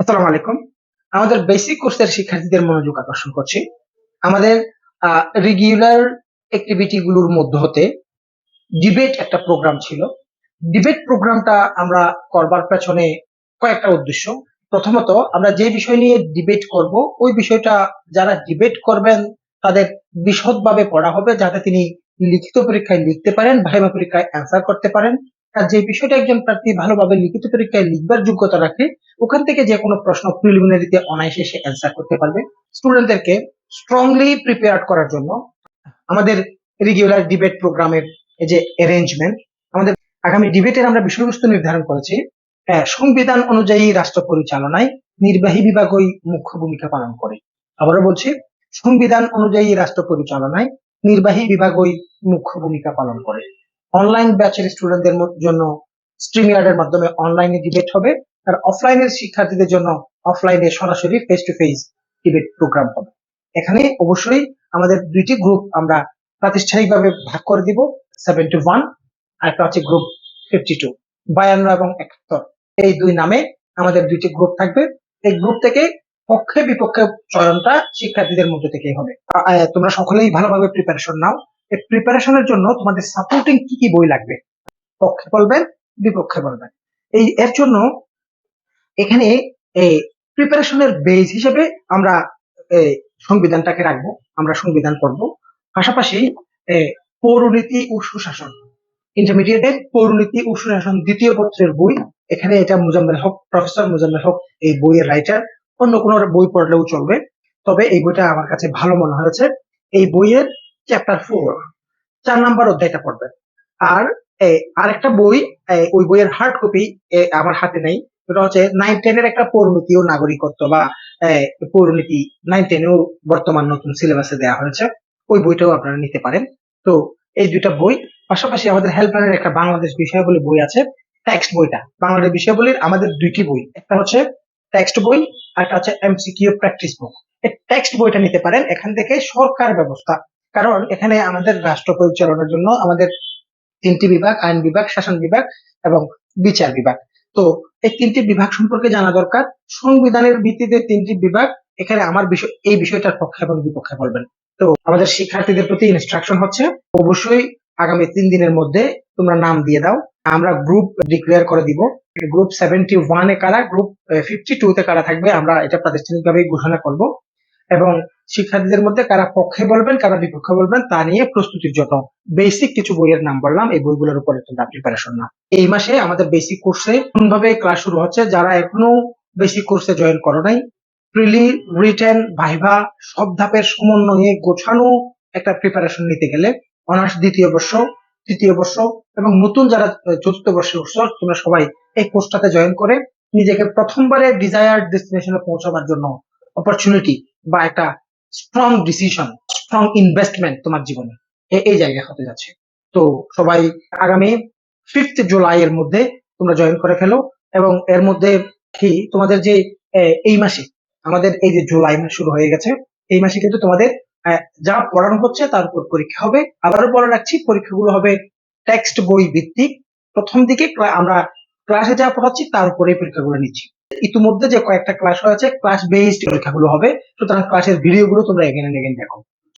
আসসালামু আলাইকুম। আমাদের বেসিক কোর্সের শিক্ষার্থীদের মনোযোগ আকর্ষণ করছি। আমাদের রেগুলার অ্যাক্টিভিটি গুলোর মধ্যে হতে ডিবেট একটা প্রোগ্রাম ছিল। ডিবেট প্রোগ্রামটা আমরা করবার পেছনে কয়েকটা উদ্দেশ্য। প্রথমত, আমরা যে বিষয় নিয়ে ডিবেট করব, ওই বিষয়টা যারা ডিবেট করবেন, তাদের বিশদভাবে পড়া হবে, যাতে তিনি লিখিত পরীক্ষায় লিখতে পারেন, ভাইবা পরীক্ষায় অ্যান্সার করতে পারেন। যে বিষয়টা একজন প্রার্থী ভালোভাবে লিখিত পরীক্ষায় লিখবার যোগ্যতা রাখে, ওখান থেকে যে কোনো প্রশ্ন প্রিলিমিনারিতে অনায়াসে সে অ্যান্সার করতে পারবে। স্টুডেন্টদেরকে স্ট্রংলি প্রিপেয়ার করার জন্য আমাদের রেগুলার ডিবেট প্রোগ্রামের যে অ্যারেঞ্জমেন্ট আমাদের আগামী ডিবেটের আমরা বিষয়বস্তু নির্ধারণ করেছি। সংবিধান অনুযায়ী রাষ্ট্র পরিচালনায় নির্বাহী বিভাগই মুখ্য ভূমিকা পালন করে। আবারও বলছি, সংবিধান অনুযায়ী রাষ্ট্র পরিচালনায় নির্বাহী বিভাগই মুখ্য ভূমিকা পালন করে। অনলাইন ব্যাচের স্টুডেন্টদের জন্য স্ট্রিমিয়ার্ডের মাধ্যমে অনলাইনে ডিবেট হবে। আর অফলাইনের শিক্ষার্থীদের জন্য অফলাইনে সরাসরি face to face debate program হবে। এখানে অবশ্যই আমাদের দুইটি গ্রুপ আমরা প্রাতিষ্ঠানিকভাবে ভাগ করে দিব সেভেন্টি ওয়ান আর একটা হচ্ছে গ্রুপ ফিফটি টু বায়ান্ন এবং একাত্তর। এই দুই নামে আমাদের দুইটি গ্রুপ থাকবে। এই গ্রুপ থেকে পক্ষে বিপক্ষে চয়নটা শিক্ষার্থীদের মধ্যে থেকেই হবে। তোমরা সকলেই ভালোভাবে প্রিপারেশন নাও। এই প্রিপারেশনের জন্য তোমাদের সাপোর্টিং কি কি বই লাগবে? পক্ষে বলবেন, বিপক্ষে বলবেন। এই, এর জন্য এখানে এই প্রিপারেশনের বেস হিসেবে আমরা সংবিধানটাকে রাখব, আমরা সংবিধান পড়ব। পাশাপাশি পৌরনীতি ও সুশাসন ইন্টারমিডিয়েটের পৌরনীতি ও সুশাসন দ্বিতীয় পত্রের বই, এখানে এটা মুজাম্মেল হক প্রফেসর মুজাম্মেল হক এই বইয়ের রাইটার অন্য কোনো বই পড়লেও চলবে। তবে এই বইটা আমার কাছে ভালো মনে হয়েছে। এই বইয়ের চ্যাপ্টার ফোর চার নাম্বার অধ্যায়টা পড়বেন। আর আরেকটা বই ওই বইয়ের হার্ড কপি আমার হাতে নেই। ওটা হচ্ছে নাইন টেনের একটা পৌরনীতি ও নাগরিকত্ব বা এ, পৌরনীতি নাইন টেনেও বর্তমান নতুন সিলেবাসে দেওয়া হয়েছে। ওই বইটাও আপনারা নিতে পারেন। তো এই দুইটা বই পাশাপাশি আমাদের হেল্পারের একটা বাংলাদেশ বিষয়াবলী বই আছে টেক্সট বইটা। বাংলাদেশ বিষয়াবলীর আমাদের দুইটি বই। একটা হচ্ছে টেক্সট বই আর একটা হচ্ছে এমসিকিউ প্র্যাকটিস বুক এই টেক্সট বইটা নিতে পারেন। এখান থেকে সরকার ব্যবস্থা কারণ এখানে আমাদের রাষ্ট্র পরিচালনার জন্য আমাদের তিনটি বিভাগ, আইন বিভাগ, শাসন বিভাগ এবং বিচার বিভাগ। তো এই তিনটি বিভাগ সম্পর্কে জানা দরকার। সংবিধানের ভিত্তিতে তিনটি বিভাগ, এখানে আমার বিষয়, এই বিষয়টার পক্ষে এবং বিপক্ষে বলবেন। তো আমাদের শিক্ষার্থীদের প্রতি ইনস্ট্রাকশন হচ্ছে, অবশ্যই আগামী তিন দিনের মধ্যে তোমরা নাম দিয়ে দাও। আমরা গ্রুপ ডিক্লেয়ার করে দিব। গ্রুপ সেভেন্টি ওয়ানে কারা গ্রুপ ফিফটি টু তে কারা থাকবে, আমরা এটা প্রাতিষ্ঠানিকভাবে ঘোষণা করব। এবং শিক্ষার্থীদের মধ্যে কারা পক্ষে বলবেন, কারা বিপক্ষে বলবেন, তা নিয়ে প্রস্তুতির জন্য বেসিক কিছু বইয়ের নাম বললাম, এই বইগুলোর উপরে তোমরা প্রিপারেশন না এই মাসে আমাদের বেসিক কোর্সে ভাবে ক্লাস শুরু হচ্ছে, যারা এখনও বেসিক কোর্সে জয়েন করো নাই প্রিলি রিটেন ভাইভা, সব ধাপের সমন্বয়ে গোছানো একটা প্রিপারেশন নিতে গেলে অনার্স দ্বিতীয় বর্ষ, তৃতীয় বর্ষ এবং নতুন যারা চতুর্থ বর্ষে উঠছো, তোমরা সবাই এই কোর্সটাতে জয়েন করে নিজেকে প্রথমবারে ডিজায়ার ডেস্টিনেশনে পৌঁছাবার জন্য অপরচুনিটি বা একটা স্ট্রং ডিসিশন স্ট্রং ইনভেস্টমেন্ট তোমার জীবনে। এই জায়গায় হতে যাচ্ছে। তো সবাই আগামী ফিফথ জুলাই এর মধ্যে তোমরা জয়েন করে ফেলো এবং এর মধ্যে কি তোমাদের যে এই মাসে আমাদের এই যে জুলাই মাস শুরু হয়ে গেছে, এই মাসে কিন্তু তোমাদের যা পড়ানো হচ্ছে তার উপর পরীক্ষা হবে। আবারও বলে রাখছি, পরীক্ষাগুলো হবে টেক্সট বই ভিত্তিক। প্রথম দিকে আমরা ক্লাসে যা পড়াচ্ছি তার উপরেই পরীক্ষাগুলো নিচ্ছি। ইতিমধ্যে যে কয়েকটা ক্লাস হয়েছে ক্লাস বেসড পরীক্ষাগুলো হবে। সুতরাং ক্লাসের ভিডিওগুলো তোমরা এগেন এগেন দেখো